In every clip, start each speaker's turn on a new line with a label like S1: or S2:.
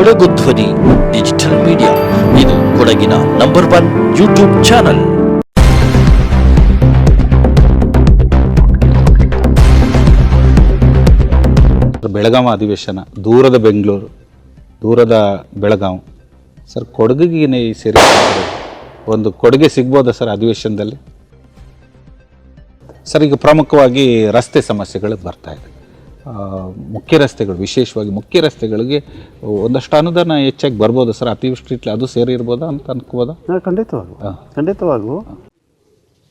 S1: ಕೊಡಗು ಧ್ವನಿ digital media ಇದು ಕೊಡಗಿನ number one YouTube channel
S2: Belagavi ಅಧಿವೇಶನ, ದೂರದ ಬೆಂಗಳೂರು, ದೂರದ ಬೆಳಗಾವಿ ಸರ್, ಕೊಡಗಿಗೆ ಸೇರಿ ಒಂದು ಕೊಡುಗೆ ಸಿಗ್ಬೋದಾ ಸರ್ ಅಧಿವೇಶನದಲ್ಲಿ? ಸರ್, ಈಗ ಪ್ರಮುಖವಾಗಿ ರಸ್ತೆ ಸಮಸ್ಯೆಗಳು ಬರ್ತಾ ಇದೆ. ಮುಖ್ಯ ರಸ್ತೆಗಳು ವಿಶೇಷವಾಗಿ ಮುಖ್ಯ ರಸ್ತೆಗಳಿಗೆ ಒಂದಷ್ಟು ಅನುದಾನ ಹೆಚ್ಚಾಗಿ ಬರ್ಬೋದಾ ಸರ್? ಅತಿವೃಷ್ಟಿ ಅದು ಸೇರಿರ್ಬೋದಾ ಅಂತ ಅನ್ಕೋಬೋದಾ?
S3: ಖಂಡಿತವಾಗು ಖಂಡಿತವಾಗೂ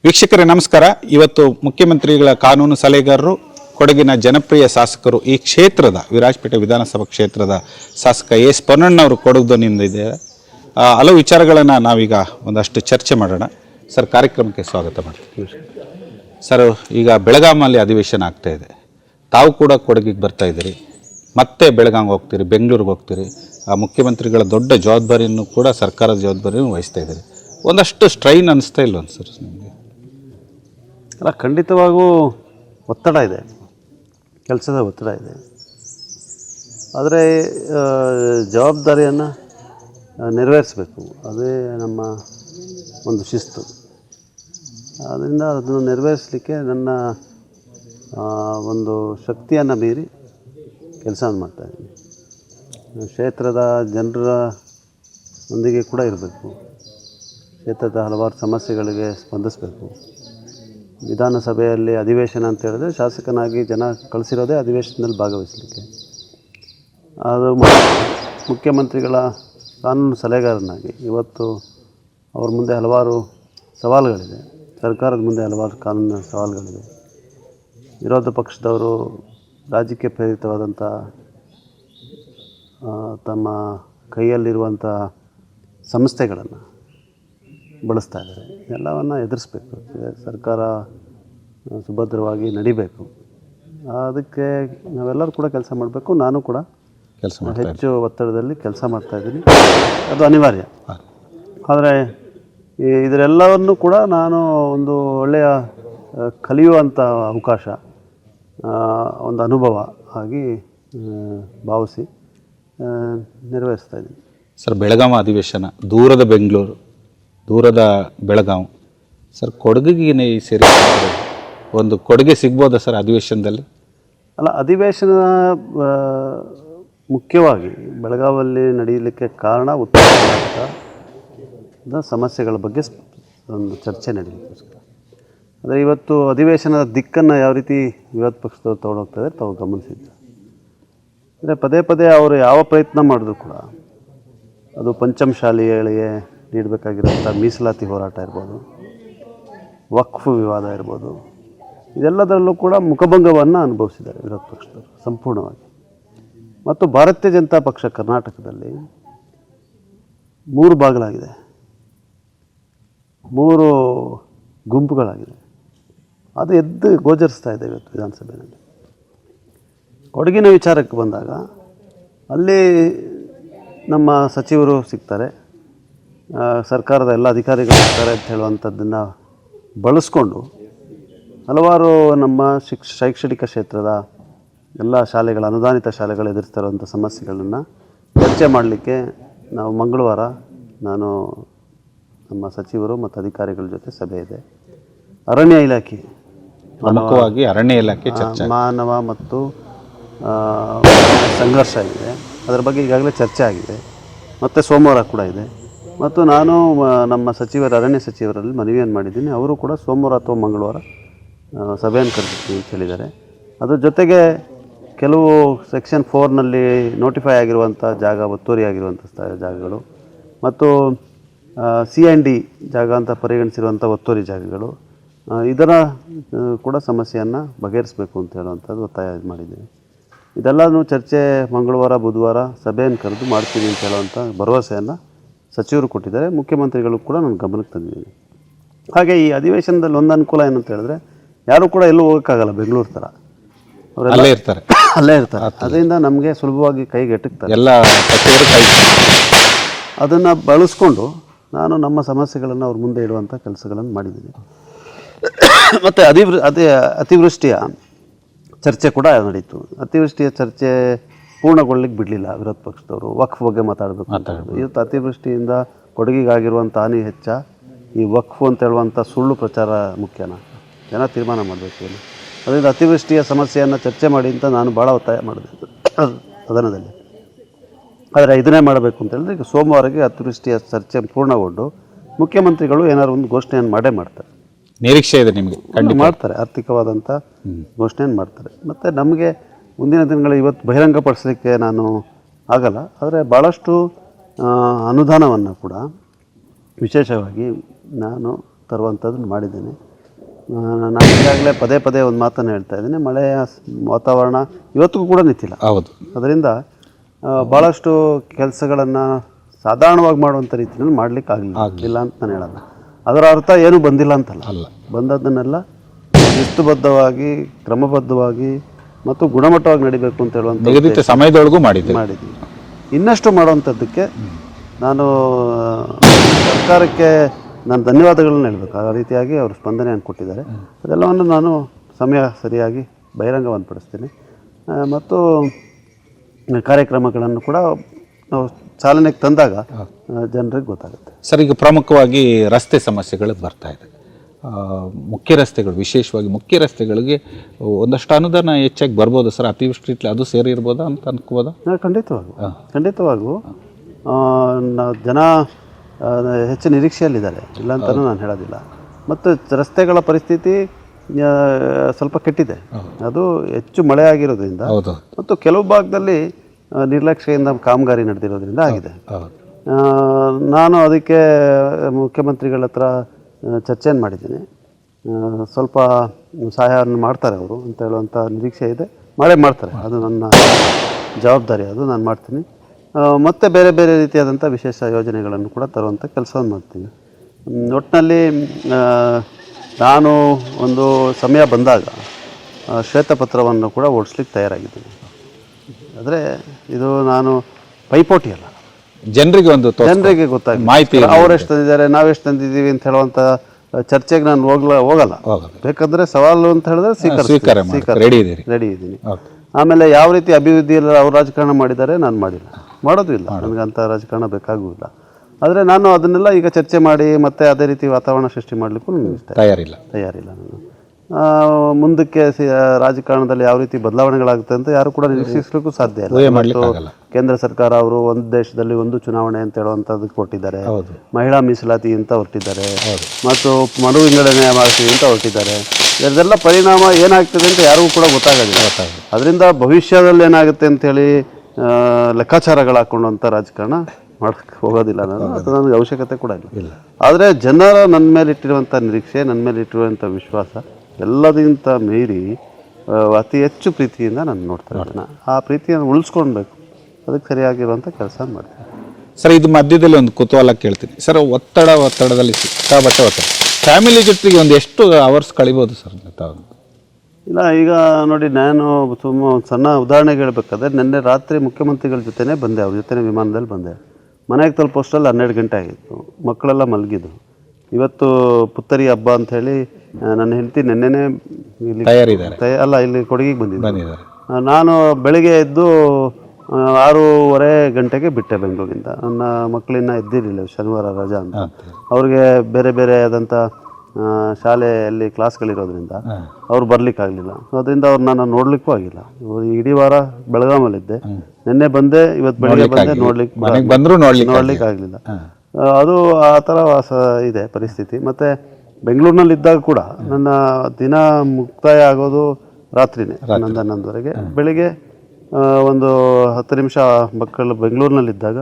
S2: ವೀಕ್ಷಕರೇ ನಮಸ್ಕಾರ. ಇವತ್ತು ಮುಖ್ಯಮಂತ್ರಿಗಳ ಕಾನೂನು ಸಲಹೆಗಾರರು ಕೊಡಗಿನ ಜನಪ್ರಿಯ ಶಾಸಕರು ಈ ಕ್ಷೇತ್ರದ ವಿರಾಜಪೇಟೆ ವಿಧಾನಸಭಾ ಕ್ಷೇತ್ರದ ಶಾಸಕ ಎಸ್ ಪೊನ್ನಣ್ಣವರು ಕೊಡಗು ಇದೆ ಆ, ಹಲವು ವಿಚಾರಗಳನ್ನು ನಾವೀಗ ಒಂದಷ್ಟು ಚರ್ಚೆ ಮಾಡೋಣ. ಸರ್ ಕಾರ್ಯಕ್ರಮಕ್ಕೆ ಸ್ವಾಗತ ಮಾಡ್ತೀವಿ. ಸರ್ ಈಗ ಬೆಳಗಾಮಲ್ಲಿ ಅಧಿವೇಶನ ಆಗ್ತಾ ಇದೆ. ತಾವು ಕೂಡ ಕೊಡಗಿಗೆ ಬರ್ತಾ ಇದ್ದೀರಿ. ಮತ್ತೆ ಬೆಳಗಾಂಗೆ ಹೋಗ್ತೀರಿ, ಬೆಂಗಳೂರಿಗೆ ಹೋಗ್ತೀರಿ. ಆ ಮುಖ್ಯಮಂತ್ರಿಗಳ ದೊಡ್ಡ ಜವಾಬ್ದಾರಿಯನ್ನು ಕೂಡ ಸರ್ಕಾರದ ಜವಾಬ್ದಾರಿಯನ್ನು ವಹಿಸ್ತಾ ಇದ್ದೀರಿ. ಒಂದಷ್ಟು ಸ್ಟ್ರೈನ್ ಅನಿಸ್ತಾ ಇಲ್ಲ ಸರ್ ನಿಮಗೆ?
S3: ಅಲ್ಲ, ಖಂಡಿತವಾಗೂ ಒತ್ತಡ ಇದೆ. ಕೆಲಸದ ಒತ್ತಡ ಇದೆ. ಆದರೆ ಜವಾಬ್ದಾರಿಯನ್ನು ನೆರವೇರಿಸಬೇಕು. ಅದೇ ನಮ್ಮ ಒಂದು ಶಿಸ್ತು. ಆದ್ದರಿಂದ ಅದನ್ನು ನೆರವೇರಿಸಲಿಕ್ಕೆ ನನ್ನ ಒಂದು ಶಕ್ತಿಯನ್ನು ಮೀರಿ ಕೆಲಸವನ್ನು ಮಾಡ್ತಾಯಿದ್ದೀನಿ ಕ್ಷೇತ್ರದ ಜನರ ಒಂದಿಗೆ ಕೂಡ ಇರಬೇಕು. ಕ್ಷೇತ್ರದ ಹಲವಾರು ಸಮಸ್ಯೆಗಳಿಗೆ ಸ್ಪಂದಿಸಬೇಕು. ವಿಧಾನಸಭೆಯಲ್ಲಿ ಅಧಿವೇಶನ ಅಂತ ಹೇಳಿದ್ರೆ ಶಾಸಕನಾಗಿ ಜನ ಕಳಿಸಿರೋದೇ ಅಧಿವೇಶನದಲ್ಲಿ ಭಾಗವಹಿಸಲಿಕ್ಕೆ. ಅದು ಮುಖ್ಯಮಂತ್ರಿಗಳ ಕಾನೂನು ಸಲಹೆಗಾರನಾಗಿ ಇವತ್ತು ಅವ್ರ ಮುಂದೆ ಹಲವಾರು ಸವಾಲುಗಳಿದೆ. ಸರ್ಕಾರದ ಮುಂದೆ ಹಲವಾರು ಕಾನೂನಿನ ಸವಾಲುಗಳಿದೆ. ವಿರೋಧ ಪಕ್ಷದವರು ರಾಜಕೀಯ ಪ್ರೇರಿತವಾದಂಥ ತಮ್ಮ ಕೈಯಲ್ಲಿರುವಂಥ ಸಂಸ್ಥೆಗಳನ್ನು ಬಳಸ್ತಾ ಇದ್ದಾರೆ. ಎಲ್ಲವನ್ನು ಎದುರಿಸ್ಬೇಕು. ಸರ್ಕಾರ ಸುಭದ್ರವಾಗಿ ನಡಿಬೇಕು. ಅದಕ್ಕೆ ನಾವೆಲ್ಲರೂ ಕೂಡ ಕೆಲಸ ಮಾಡಬೇಕು. ನಾನು ಕೂಡ
S2: ಕೆಲಸ
S3: ಹೆಚ್ಚು ಒತ್ತಡದಲ್ಲಿ ಕೆಲಸ ಮಾಡ್ತಾ ಇದ್ದೀನಿ. ಅದು ಅನಿವಾರ್ಯ. ಆದರೆ ಈ- ಇದರೆಲ್ಲವನ್ನು ಕೂಡ ನಾನು ಒಂದು ಒಳ್ಳೆಯ ಕಲಿಯುವಂಥ ಅವಕಾಶ ಒಂದು ಅನುಭವ ಆಗಿ ಭಾವಿಸಿ ನಿರ್ವಹಿಸ್ತಾ ಇದ್ದೀನಿ.
S2: ಸರ್ ಬೆಳಗಾವಿ ಅಧಿವೇಶನ ದೂರದ ಬೆಂಗಳೂರು ದೂರದ ಬೆಳಗಾವಿ ಸರ್ ಕೊಡಗಿಗೆ ಈ ಸೇರಿ ಒಂದು ಕೊಡುಗೆ ಸಿಗ್ಬೋದಾ ಸರ್ ಅಧಿವೇಶನದಲ್ಲಿ?
S3: ಅಲ್ಲ ಅಧಿವೇಶನ ಮುಖ್ಯವಾಗಿ ಬೆಳಗಾವಲ್ಲಿ ನಡೆಯಲಿಕ್ಕೆ ಕಾರಣ ಉತ್ತರ ಕರ್ನಾಟಕದ ಸಮಸ್ಯೆಗಳ ಬಗ್ಗೆ ಒಂದು ಚರ್ಚೆ ನಡೀಲಿಕ್ಕೋಸ್ಕರ ಆದರೆ ಇವತ್ತು ಅಧಿವೇಶನದ ದಿಕ್ಕನ್ನು ಯಾವ ರೀತಿ ವಿರೋಧ ಪಕ್ಷದವ್ರು ತೊಗೊಂಡೋಗ್ತಾರೆ ತಾವು ಗಮನಿಸಿದ್ದು. ಅಂದರೆ ಪದೇ ಪದೇ ಅವರು ಯಾವ ಪ್ರಯತ್ನ ಮಾಡಿದ್ರು ಕೂಡ ಅದು ಪಂಚಮಶಾಲಿಗಳಿಗೆ ನೀಡಬೇಕಾಗಿರೋಂಥ ಮೀಸಲಾತಿ ಹೋರಾಟ ಇರ್ಬೋದು, ವಕ್ಫ್ ವಿವಾದ ಇರ್ಬೋದು, ಇದೆಲ್ಲದರಲ್ಲೂ ಕೂಡ ಮುಖಭಂಗವನ್ನು ಅನುಭವಿಸಿದ್ದಾರೆ ವಿರೋಧ ಪಕ್ಷದವರು ಸಂಪೂರ್ಣವಾಗಿ. ಮತ್ತು ಭಾರತೀಯ ಜನತಾ ಪಕ್ಷ ಕರ್ನಾಟಕದಲ್ಲಿ ಮೂರು ಭಾಗಲಾಗಿದೆ ಮೂರು ಗುಂಪುಗಳಾಗಿದೆ ಅದು ಎದ್ದು ಗೋಚರಿಸ್ತಾ ಇದೆ ಇವತ್ತು ವಿಧಾನಸಭೆಯಲ್ಲಿ. ಕೊಡಗಿನ ವಿಚಾರಕ್ಕೆ ಬಂದಾಗ ಅಲ್ಲಿ ನಮ್ಮ ಸಚಿವರು ಸಿಗ್ತಾರೆ. ಸರ್ಕಾರದ ಎಲ್ಲ ಅಧಿಕಾರಿಗಳು ಸಿಗ್ತಾರೆ ಅಂತ ಹೇಳುವಂಥದ್ದನ್ನು ಬಳಸ್ಕೊಂಡು ಹಲವಾರು ನಮ್ಮ ಶಿಕ್ಷ ಶೈಕ್ಷಣಿಕ ಕ್ಷೇತ್ರದ ಎಲ್ಲ ಶಾಲೆಗಳ, ಅನುದಾನಿತ ಶಾಲೆಗಳು ಎದುರಿಸ್ತಾ ಇರುವಂಥ ಸಮಸ್ಯೆಗಳನ್ನು ಚರ್ಚೆ ಮಾಡಲಿಕ್ಕೆ ನಾವು ಮಂಗಳವಾರ ನಾನು ನಮ್ಮ ಸಚಿವರು ಮತ್ತು ಅಧಿಕಾರಿಗಳ ಜೊತೆ ಸಭೆ ಇದೆ. ಅರಣ್ಯ ಇಲಾಖೆ
S2: ಪ್ರಮುಖವಾಗಿ ಅರಣ್ಯ ಇಲಾಖೆ ಚರ್ಚೆ
S3: ಮಾನವ ಮತ್ತು ಸಂಘರ್ಷ ಇದೆ ಅದರ ಬಗ್ಗೆ ಈಗಾಗಲೇ ಚರ್ಚೆ ಆಗಿದೆ. ಮತ್ತು ಸೋಮವಾರ ಕೂಡ ಇದೆ. ಮತ್ತು ನಾನು ನಮ್ಮ ಸಚಿವರ ಅರಣ್ಯ ಸಚಿವರಲ್ಲಿ ಮನವಿಯನ್ನು ಮಾಡಿದ್ದೀನಿ. ಅವರು ಕೂಡ ಸೋಮವಾರ ಅಥವಾ ಮಂಗಳವಾರ ಸಭೆಯನ್ನು ಕರೆದಿರ್ತೀವಿ ಅಂತ ಹೇಳಿದ್ದಾರೆ. ಅದ್ರ ಜೊತೆಗೆ ಕೆಲವು ಸೆಕ್ಷನ್ ಫೋರ್ನಲ್ಲಿ ನೋಟಿಫೈ ಆಗಿರುವಂಥ ಜಾಗ ಒತ್ತುವರಿ ಆಗಿರುವಂಥ ಸ್ಥ- ಜಾಗಗಳು ಮತ್ತು ಸಿ ಆ್ಯಂಡ್ ಡಿ ಜಾಗ ಅಂತ ಪರಿಗಣಿಸಿರುವಂಥ ಒತ್ತುವರಿ ಜಾಗಗಳು ಇದರ ಕೂಡ ಸಮಸ್ಯೆಯನ್ನು ಬಗೆಹರಿಸಬೇಕು ಅಂತ ಹೇಳುವಂಥದ್ದು ಒತ್ತಾಯ ಮಾಡಿದ್ದೀವಿ ಇದೆಲ್ಲನೂ ಚರ್ಚೆ ಮಂಗಳವಾರ ಬುಧವಾರ ಸಭೆಯನ್ನು ಕರೆದು ಮಾಡ್ತೀನಿ ಅಂತ ಹೇಳುವಂಥ ಭರವಸೆಯನ್ನು ಸಚಿವರು ಕೊಟ್ಟಿದ್ದಾರೆ. ಮುಖ್ಯಮಂತ್ರಿಗಳು ಕೂಡ ನಾನು ಗಮನಕ್ಕೆ ತಂದಿದ್ದೀನಿ. ಹಾಗೆ ಈ ಅಧಿವೇಶನದಲ್ಲಿ ಒಂದು ಅನುಕೂಲ ಏನು ಅಂತ ಹೇಳಿದ್ರೆ ಯಾರೂ ಕೂಡ ಎಲ್ಲೂ ಹೋಗೋಕ್ಕಾಗಲ್ಲ ಬೆಂಗಳೂರು ಥರ. ಅವರೆಲ್ಲ
S2: ಅಲ್ಲೇ ಇರ್ತಾರೆ.
S3: ಅಲ್ಲೇ ಇರ್ತಾರೆ. ಅದರಿಂದ ನಮಗೆ ಸುಲಭವಾಗಿ ಕೈಗೆ ಎಟಕ್ತಾರೆ
S2: ಎಲ್ಲ ಸಚಿವರು ಕೈ
S3: ಅದನ್ನು ಬಳಸ್ಕೊಂಡು ನಾನು ನಮ್ಮ ಸಮಸ್ಯೆಗಳನ್ನು ಅವ್ರ ಮುಂದೆ ಇಡುವಂಥ ಕೆಲಸಗಳನ್ನು ಮಾಡಿದ್ದೀನಿ. ಮತ್ತು ಅತಿವೃ ಅತಿ ಅತಿವೃಷ್ಟಿಯ ಚರ್ಚೆ ಕೂಡ ನಡೀತು. ಅತಿವೃಷ್ಟಿಯ ಚರ್ಚೆ ಪೂರ್ಣಗೊಳ್ಳಿಕ್ಕೆ ಬಿಡಲಿಲ್ಲ ವಿರೋಧ ಪಕ್ಷದವರು. ವಕ್ಫ್ ಬಗ್ಗೆ ಮಾತಾಡಬೇಕು. ಇವತ್ತು ಅತಿವೃಷ್ಟಿಯಿಂದ ಕೊಡಗಿಗಾಗಿರುವಂಥ ಹಾನಿ ಹೆಚ್ಚ. ಈ ವಕ್ಫ್ ಅಂತ ಹೇಳುವಂಥ ಸುಳ್ಳು ಪ್ರಚಾರ ಮುಖ್ಯನಾ? ಜನ ತೀರ್ಮಾನ ಮಾಡಬೇಕು ಅದರಿಂದ ಅತಿವೃಷ್ಟಿಯ ಸಮಸ್ಯೆಯನ್ನು ಚರ್ಚೆ ಮಾಡಿ ಅಂತ ನಾನು ಭಾಳ ಒತ್ತಾಯ ಮಾಡಿದೆ. ಸದನದಲ್ಲಿ. ಆದರೆ ಇದನ್ನೇ ಮಾಡಬೇಕು ಅಂತ ಹೇಳಿದ್ರೆ ಈಗ ಸೋಮವಾರಕ್ಕೆ ಅತಿವೃಷ್ಟಿಯ ಚರ್ಚೆ ಪೂರ್ಣಗೊಂಡು ಮುಖ್ಯಮಂತ್ರಿಗಳು ಏನಾದ್ರು ಒಂದು ಘೋಷಣೆಯನ್ನು ಮಾಡೇ ಮಾಡ್ತಾರೆ.
S2: ನಿರೀಕ್ಷೆ ಇದೆ ನಿಮಗೆ ಖಂಡಿತ.
S3: ಮಾಡ್ತಾರೆ ಆರ್ಥಿಕವಾದಂಥ ಘೋಷಣೆಯನ್ನು ಮಾಡ್ತಾರೆ. ಮತ್ತು ನಮಗೆ ಮುಂದಿನ ದಿನಗಳು ಇವತ್ತು ಬಹಿರಂಗಪಡಿಸಲಿಕ್ಕೆ ನಾನು ಆಗಲ್ಲ ಆದರೆ ಭಾಳಷ್ಟು ಅನುದಾನವನ್ನು ಕೂಡ ವಿಶೇಷವಾಗಿ ನಾನು ತರುವಂಥದ್ದನ್ನು ಮಾಡಿದ್ದೇನೆ. ನಾನು ಈಗಾಗಲೇ ಪದೇ ಪದೇ ಒಂದು ಮಾತನ್ನು ಹೇಳ್ತಾ ಇದ್ದೀನಿ ಮಳೆಯ ವಾತಾವರಣ ಇವತ್ತಿಗೂ ಕೂಡ ನಿಂತಿಲ್ಲ
S2: ಹೌದು.
S3: ಅದರಿಂದ ಭಾಳಷ್ಟು ಕೆಲಸಗಳನ್ನು ಸಾಧಾರಣವಾಗಿ ಮಾಡುವಂಥ ರೀತಿಯಲ್ಲಿ ಮಾಡ್ಲಿಕ್ಕೆ ಆಗಲಿಲ್ಲ. ಇಲ್ಲ ಅಂತ ನಾನು ಹೇಳಲ್ಲ. ಅದರ ಅರ್ಥ ಏನೂ ಬಂದಿಲ್ಲ ಅಂತಲ್ಲ.
S2: ಅಲ್ಲ.
S3: ಬಂದದ್ದನ್ನೆಲ್ಲ ಶಿಸ್ತುಬದ್ಧವಾಗಿ ಕ್ರಮಬದ್ಧವಾಗಿ ಮತ್ತು ಗುಣಮಟ್ಟವಾಗಿ ನಡಿಬೇಕು ಅಂತ ಹೇಳುವಂಥ
S2: ನಿಗದಿತ ಸಮಯದೊಳಗೂ ಮಾಡಿದ್ದೆ
S3: ಮಾಡಿದ್ದೀನಿ ಇನ್ನಷ್ಟು ಮಾಡುವಂಥದ್ದಕ್ಕೆ ನಾನು ಸರ್ಕಾರಕ್ಕೆ ನಾನು ಧನ್ಯವಾದಗಳನ್ನ ಹೇಳಬೇಕು. ಆ ರೀತಿಯಾಗಿ ಅವರು ಸ್ಪಂದನೆಯನ್ನು ಕೊಟ್ಟಿದ್ದಾರೆ. ಅದೆಲ್ಲವನ್ನು ನಾನು ಸಮಯ ಸರಿಯಾಗಿ ಬಹಿರಂಗವನ್ನು ಪಡಿಸ್ತೀನಿ ಮತ್ತು ಕಾರ್ಯಕ್ರಮಗಳನ್ನು ಕೂಡ ನಾವು ಚಾಲನೆಗೆ ತಂದಾಗ ಜನರಿಗೆ ಗೊತ್ತಾಗುತ್ತೆ.
S2: ಸರ್ ಈಗ ಪ್ರಮುಖವಾಗಿ ರಸ್ತೆ ಸಮಸ್ಯೆಗಳು ಬರ್ತಾ ಇದೆ. ಮುಖ್ಯ ರಸ್ತೆಗಳು ವಿಶೇಷವಾಗಿ ಮುಖ್ಯ ರಸ್ತೆಗಳಿಗೆ ಒಂದಷ್ಟು ಅನುದಾನ ಹೆಚ್ಚಾಗಿ ಬರ್ಬೋದು ಸರ್? ಅತಿವೃಷ್ಟಿ ಇಟ್ಲಿ ಅದು ಸೇರಿ ಇರ್ಬೋದಾ ಅಂತ ಅನ್ಕೋಬೋದಾ?
S3: ಖಂಡಿತವಾಗು. ಖಂಡಿತವಾಗೂ ಜನ ಹೆಚ್ಚು ನಿರೀಕ್ಷೆಯಲ್ಲಿದ್ದಾರೆ. ಇಲ್ಲ ಅಂತಲೂ ನಾನು ಹೇಳೋದಿಲ್ಲ. ಮತ್ತು ರಸ್ತೆಗಳ ಪರಿಸ್ಥಿತಿ ಸ್ವಲ್ಪ ಕೆಟ್ಟಿದೆ. ಅದು ಹೆಚ್ಚು ಮಳೆ ಆಗಿರೋದ್ರಿಂದ
S2: ಹೌದು.
S3: ಮತ್ತು ಕೆಲವು ಭಾಗದಲ್ಲಿ ನಿರ್ಲಕ್ಷ್ಯದಿಂದ ಕಾಮಗಾರಿ ನಡೆದಿರೋದ್ರಿಂದ ಆಗಿದೆ. ನಾನು ಅದಕ್ಕೆ ಮುಖ್ಯಮಂತ್ರಿಗಳ ಹತ್ರ ಚರ್ಚೆಯನ್ನು ಮಾಡಿದ್ದೀನಿ. ಸ್ವಲ್ಪ ಸಹಾಯವನ್ನು ಮಾಡ್ತಾರೆ ಅವರು ಅಂತ ಹೇಳುವಂಥ ನಿರೀಕ್ಷೆ ಇದೆ. ಮಾಡೇ ಮಾಡ್ತಾರೆ. ಅದು ನನ್ನ ಜವಾಬ್ದಾರಿ ಅದು ನಾನು ಮಾಡ್ತೀನಿ. ಮತ್ತು ಬೇರೆ ಬೇರೆ ರೀತಿಯಾದಂಥ ವಿಶೇಷ ಯೋಜನೆಗಳನ್ನು ಕೂಡ ತರುವಂಥ ಕೆಲಸವನ್ನು ಮಾಡ್ತೀನಿ. ಒಟ್ಟಿನಲ್ಲಿ ನಾನು ಒಂದು ಸಮಯ ಬಂದಾಗ ಶ್ವೇತಪತ್ರವನ್ನು ಕೂಡ ಓಡಿಸ್ಲಿಕ್ಕೆ ತಯಾರಾಗಿದ್ದೀನಿ. ಆದರೆ ಇದು ನಾನು ಪೈಪೋಟಿ ಅಲ್ಲ.
S2: ಜನರಿಗೆ ಒಂದು
S3: ಜನರಿಗೆ ಗೊತ್ತಾಗ
S2: ಮಾಹಿತಿ
S3: ಅವ್ರು ಎಷ್ಟು ತಂದಿದ್ದಾರೆ ನಾವೆಷ್ಟು ತಂದಿದ್ದೀವಿ ಅಂತ ಹೇಳುವಂಥ ಚರ್ಚೆಗೆ ನಾನು ಹೋಗ್ಲ ಹೋಗಲ್ಲ. ಬೇಕಂದ್ರೆ ಸವಾಲು ಅಂತ ಹೇಳಿದ್ರೆ
S2: ಸ್ವೀಕಾರ ರೆಡಿ ಇದೀನಿ
S3: ರೆಡಿ ಇದ್ದೀನಿ. ಆಮೇಲೆ ಯಾವ ರೀತಿ ಅಭಿವೃದ್ಧಿಯಲ್ಲಿ ಅವ್ರು ರಾಜಕಾರಣ ಮಾಡಿದ್ದಾರೆ ನಾನು ಮಾಡಿಲ್ಲ. ಮಾಡೋದು ಇಲ್ಲ. ನನಗೆ ಅಂಥ ರಾಜಕಾರಣ ಬೇಕಾಗುವುದಿಲ್ಲ. ಆದರೆ ನಾನು ಅದನ್ನೆಲ್ಲ ಈಗ ಚರ್ಚೆ ಮಾಡಿ ಮತ್ತೆ ಅದೇ ರೀತಿ ವಾತಾವರಣ ಸೃಷ್ಟಿ ಮಾಡಲಿಕ್ಕೂ
S2: ತಯಾರಿಲ್ಲ.
S3: ತಯಾರಿಲ್ಲ ನಾನು. ಮುಂದಕ್ಕೆ ರಾಜಕಾರಣದಲ್ಲಿ ಯಾವ ರೀತಿ ಬದಲಾವಣೆಗಳಾಗುತ್ತೆ ಅಂತ ಯಾರು ಕೂಡ ನಿರೀಕ್ಷಿಸಲಿಕ್ಕೂ ಸಾಧ್ಯ ಇಲ್ಲ.
S2: ಮತ್ತು
S3: ಕೇಂದ್ರ ಸರ್ಕಾರ ಅವರು ಒಂದು ದೇಶದಲ್ಲಿ ಒಂದು ಚುನಾವಣೆ ಅಂತ ಹೇಳುವಂಥದ್ದು ಕೊಟ್ಟಿದ್ದಾರೆ. ಮಹಿಳಾ ಮೀಸಲಾತಿ ಅಂತ ಹೊರಟಿದ್ದಾರೆ. ಮತ್ತು ಮರು ವಿಂಗಡಣೆ ಮಾಡ್ತೀವಿ ಅಂತ ಹೊರಟಿದ್ದಾರೆ. ಇದರದೆಲ್ಲ ಪರಿಣಾಮ ಏನಾಗ್ತದೆ ಅಂತ ಯಾರಿಗೂ ಕೂಡ ಗೊತ್ತಾಗೋದಿಲ್ಲ. ಅದರಿಂದ ಭವಿಷ್ಯದಲ್ಲಿ ಏನಾಗುತ್ತೆ ಅಂತೇಳಿ ಲೆಕ್ಕಾಚಾರಗಳು ಹಾಕೊಂಡಂಥ ರಾಜಕಾರಣ ಮಾಡಕ್ಕೆ ಹೋಗೋದಿಲ್ಲ ನಾನು. ಅದು ನನಗೆ ಅವಶ್ಯಕತೆ ಕೂಡ ಇಲ್ಲ. ಆದರೆ ಜನರ ನನ್ನ ಮೇಲೆ ಇಟ್ಟಿರುವಂಥ ನಿರೀಕ್ಷೆ ನನ್ನ ಮೇಲೆ ಇಟ್ಟಿರುವಂಥ ವಿಶ್ವಾಸ ಎಲ್ಲದಕ್ಕಿಂತ ಮೀರಿ ಅತಿ ಹೆಚ್ಚು ಪ್ರೀತಿಯಿಂದ ನಾನು ನೋಡ್ತಾ ಇದ್ದೇನೆ. ಆ ಪ್ರೀತಿಯನ್ನು ಉಳಿಸ್ಕೊಳ್ಬೇಕು. ಅದಕ್ಕೆ ಸರಿಯಾಗಿರುವಂಥ ಕೆಲಸ ಮಾಡ್ತೀನಿ.
S2: ಸರ್ ಇದು ಮಧ್ಯದಲ್ಲಿ ಒಂದು ಕುತೂಹಲ ಕೇಳ್ತೀನಿ. ಸರ್ ಒತ್ತಡ ಒತ್ತಡದಲ್ಲಿ ಸಿಕ್ಕಾಬಟ್ಟೆ ಒತ್ತಡ. ಫ್ಯಾಮಿಲಿ ಜೊತೆಗೆ ಒಂದು ಎಷ್ಟು ಅವರ್ಸ್ ಕಳಿಬೋದು ಸರ್ ತಾವು
S3: ಇಲ್ಲ ಈಗ ನೋಡಿ ನಾನು ತುಂಬ ಒಂದು ಸಣ್ಣ ಉದಾಹರಣೆಗೆ ಹೇಳ್ಬೇಕಾದ್ರೆ ನಿನ್ನೆ ರಾತ್ರಿ ಮುಖ್ಯಮಂತ್ರಿಗಳ ಜೊತೆನೇ ಬಂದೆ. ಅವ್ರ ಜೊತೆನೇ ವಿಮಾನದಲ್ಲಿ ಬಂದೆ. ಮನೆಗೆ ತಲುಪೋಷ್ಟರಲ್ಲಿ ಹನ್ನೆರಡು ಗಂಟೆ ಆಗಿತ್ತು. ಮಕ್ಕಳೆಲ್ಲ ಮಲಗಿದ್ರು. ಇವತ್ತು ಪುತ್ತರಿ ಹಬ್ಬ ಅಂತ ಹೇಳಿ ಆ, ನನ್ನ ಹೆಂಡತಿ ನಿನ್ನೆನೇ ಇಲ್ಲಿ
S2: ತಯಾರಿದ್ದಾರೆ.
S3: ತಯ- ಅಲ್ಲ ಇಲ್ಲಿ ಕೊಡಗಿಗೆ ಬಂದಿದ್ದೆ
S2: ಬಂದಿದ್ದಾರೆ.
S3: ನಾನು ಬೆಳಿಗ್ಗೆ ಎದ್ದು ಆ, ಆರೂವರೆ ಗಂಟೆಗೆ ಬಿಟ್ಟೆ ಬೆಂಗಳೂರಿಂದ. ನನ್ನ ಮಕ್ಕಳಿನ್ನ ಎದ್ದಿರಲಿಲ್ಲ ಶನಿವಾರ ರಜಾ ಅಂತ. ಅವ್ರಿಗೆ ಬೇರೆ ಬೇರೆ ಆದಂಥ ಆ, ಶಾಲೆಯಲ್ಲಿ ಕ್ಲಾಸ್ಗಳಿರೋದ್ರಿಂದ ಅವ್ರು ಬರ್ಲಿಕ್ಕಾಗಲಿಲ್ಲ. ಅದರಿಂದ ಅವ್ರು ನಾನು ನೋಡ್ಲಿಕ್ಕೂ ಆಗಿಲ್ಲ. ಇವಾಗ ಇಡೀ ವಾರ ಬೆಳಗಾಮಲ್ಲಿದ್ದೆ ನಿನ್ನೆ ಬಂದೆ ಇವತ್ತು ಬೆಳಿಗ್ಗೆ ಬಂದೆ ನೋಡ್ಲಿಕ್ಕೆ
S2: ಮನೆಗೆ ಬಂದರೂ ನೋಡ್ಲಿಕ್ಕೆ
S3: ನೋಡ್ಲಿಕ್ಕೆ ಆಗಲಿಲ್ಲ ಅದು ಆ ಥರ ವಾಸ ಇದೆ ಪರಿಸ್ಥಿತಿ. ಮತ್ತು ಬೆಂಗಳೂರಿನಲ್ಲಿ ಇದ್ದಾಗ ಕೂಡ ನನ್ನ ದಿನ ಮುಕ್ತಾಯ ಆಗೋದು ರಾತ್ರಿನೇ ಹನ್ನೊಂದು ಹನ್ನೊಂದುವರೆಗೆ ಬೆಳಿಗ್ಗೆ ಒಂದು ಹತ್ತು ನಿಮಿಷ ಮಕ್ಕಳು ಬೆಂಗಳೂರಿನಲ್ಲಿದ್ದಾಗ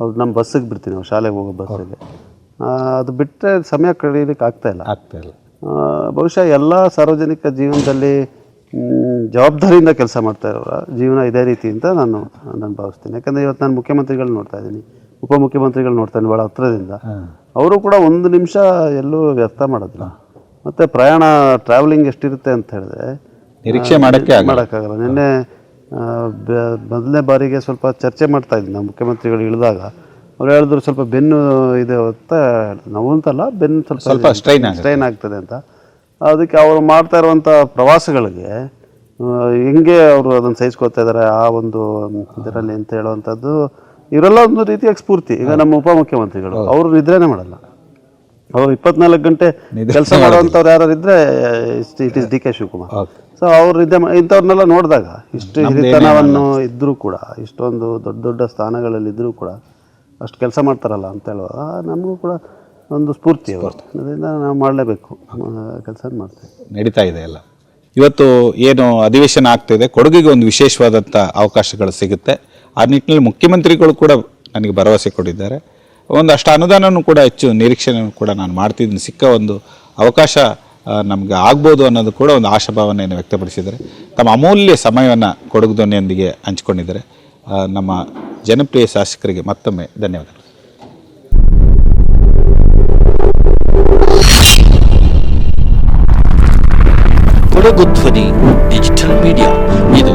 S3: ಅವ್ರು ನಮ್ಮ ಬಸ್ಸಿಗೆ ಬಿಡ್ತೀನಿ ನಾವು ಶಾಲೆಗೆ ಹೋಗೋ ಬಸ್ಸಿಗೆ. ಅದು ಬಿಟ್ಟರೆ ಸಮಯ ಕಳೀಲಿಕ್ಕೆ ಆಗ್ತಾ ಇಲ್ಲ.
S2: ಆಗ್ತಾ ಇಲ್ಲ.
S3: ಬಹುಶಃ ಎಲ್ಲ ಸಾರ್ವಜನಿಕ ಜೀವನದಲ್ಲಿ ಜವಾಬ್ದಾರಿಯಿಂದ ಕೆಲಸ ಮಾಡ್ತಾ ಇರೋರ ಜೀವನ ಇದೇ ರೀತಿ ಅಂತ ನಾನು ನಾನು ಭಾವಿಸ್ತೀನಿ. ಯಾಕಂದರೆ ಇವತ್ತು ನಾನು ಮುಖ್ಯಮಂತ್ರಿಗಳು ನೋಡ್ತಾ ಇದ್ದೀನಿ. ಉಪಮುಖ್ಯಮಂತ್ರಿಗಳು ನೋಡ್ತಾ ಇದ್ದೀನಿ ಭಾಳ ಹತ್ರದಿಂದ. ಅವರು ಕೂಡ ಒಂದು ನಿಮಿಷ ಎಲ್ಲೂ ವ್ಯರ್ಥ ಮಾಡೋದಿಲ್ಲ ಮತ್ತು ಪ್ರಯಾಣ ಟ್ರಾವೆಲಿಂಗ್ ಎಷ್ಟಿರುತ್ತೆ ಅಂತ ಹೇಳಿದ್ರೆ
S2: ನಿರೀಕ್ಷೆ ಮಾಡೋಕ್ಕೆ
S3: ಮಾಡೋಕ್ಕಾಗಲ್ಲ ನಿನ್ನೆ ಮೊದಲನೇ ಬಾರಿಗೆ ಸ್ವಲ್ಪ ಚರ್ಚೆ ಮಾಡ್ತಾ ಇದ್ದೀನಿ ನಾವು ಮುಖ್ಯಮಂತ್ರಿಗಳು ಇಳಿದಾಗ. ಅವ್ರು ಹೇಳಿದ್ರು ಸ್ವಲ್ಪ ಬೆನ್ನು ಇದೆ ಅಂತ ನಾವು ನೋವು ಅಂತಲ್ಲ ಬೆನ್ನು ಸ್ವಲ್ಪ
S2: ಸ್ವಲ್ಪ ಸ್ಟ್ರೈನ್
S3: ಸ್ಟ್ರೈನ್ ಆಗ್ತದೆ ಅಂತ. ಅದಕ್ಕೆ ಅವರು ಮಾಡ್ತಾ ಇರುವಂಥ ಪ್ರವಾಸಗಳಿಗೆ ಹೆಂಗೆ ಅವರು ಅದನ್ನು ಸಹಿಸ್ಕೊಳ್ತಾ ಇದ್ದಾರೆ ಆ ಒಂದು ಇದರಲ್ಲಿ ಅಂತ ಹೇಳುವಂಥದ್ದು ಇವರೆಲ್ಲ ಒಂದು ರೀತಿಯಾಗಿ ಸ್ಫೂರ್ತಿ. ಈಗ ನಮ್ಮ ಉಪಮುಖ್ಯಮಂತ್ರಿಗಳು ಅವರು ನಿದ್ರೆನೇ ಮಾಡಲ್ಲ. ಅವರು ಇಪ್ಪತ್ನಾಲ್ಕು ಗಂಟೆ ಕೆಲಸ ಮಾಡುವಂಥವ್ರು ಯಾರು ಇದ್ರೆ it is D K Shivakumar. So ಅವ್ರು ನಿದ್ದೆ ಇಂಥವ್ರನ್ನೆಲ್ಲ ನೋಡಿದಾಗ ಇಷ್ಟು ಹಿರಿತನವನ್ನು ಇದ್ದರೂ ಕೂಡ ಇಷ್ಟೊಂದು ದೊಡ್ಡ ದೊಡ್ಡ ಸ್ಥಾನಗಳಲ್ಲಿ ಇದ್ದರೂ ಕೂಡ ಅಷ್ಟು ಕೆಲಸ ಮಾಡ್ತಾರಲ್ಲ ಅಂತ ಹೇಳುವಾಗ ನಮಗೂ ಕೂಡ ಒಂದು ಸ್ಫೂರ್ತಿ ಅದರಿಂದ ನಾವು ಮಾಡಲೇಬೇಕು. ಕೆಲಸ ಮಾಡ್ತೇವೆ.
S2: ನಡೀತಾ ಇದೆ ಎಲ್ಲ. ಇವತ್ತು ಏನು ಅಧಿವೇಶನ ಆಗ್ತಿದೆ ಕೊಡಗಿಗೆ ಒಂದು ವಿಶೇಷವಾದಂಥ ಅವಕಾಶಗಳು ಸಿಗುತ್ತೆ. ಆ ನಿಟ್ಟಿನಲ್ಲಿ ಮುಖ್ಯಮಂತ್ರಿಗಳು ಕೂಡ ನನಗೆ ಭರವಸೆ ಕೊಟ್ಟಿದ್ದಾರೆ. ಒಂದಷ್ಟು ಅನುದಾನವನ್ನು ಕೂಡ ಹೆಚ್ಚು ನಿರೀಕ್ಷೆಯನ್ನು ಕೂಡ ನಾನು ಮಾಡ್ತಿದ್ದೀನಿ. ಸಿಕ್ಕ ಒಂದು ಅವಕಾಶ ನಮಗೆ ಆಗ್ಬೋದು ಅನ್ನೋದು ಕೂಡ ಒಂದು ಆಶಾಭಾವನೆಯನ್ನು ವ್ಯಕ್ತಪಡಿಸಿದ್ದಾರೆ. ತಮ್ಮ ಅಮೂಲ್ಯ ಸಮಯವನ್ನು ಕೊಡಗು ಧ್ವನಿಯೊಂದಿಗೆ ಹಂಚಿಕೊಂಡಿದ್ದಾರೆ ನಮ್ಮ ಜನಪ್ರಿಯ ಶಾಸಕರಿಗೆ ಮತ್ತೊಮ್ಮೆ ಧನ್ಯವಾದಗಳು.
S1: ಕೊಡಗು ಧ್ವನಿ, ಡಿಜಿಟಲ್ ಮೀಡಿಯಾ. ಇದು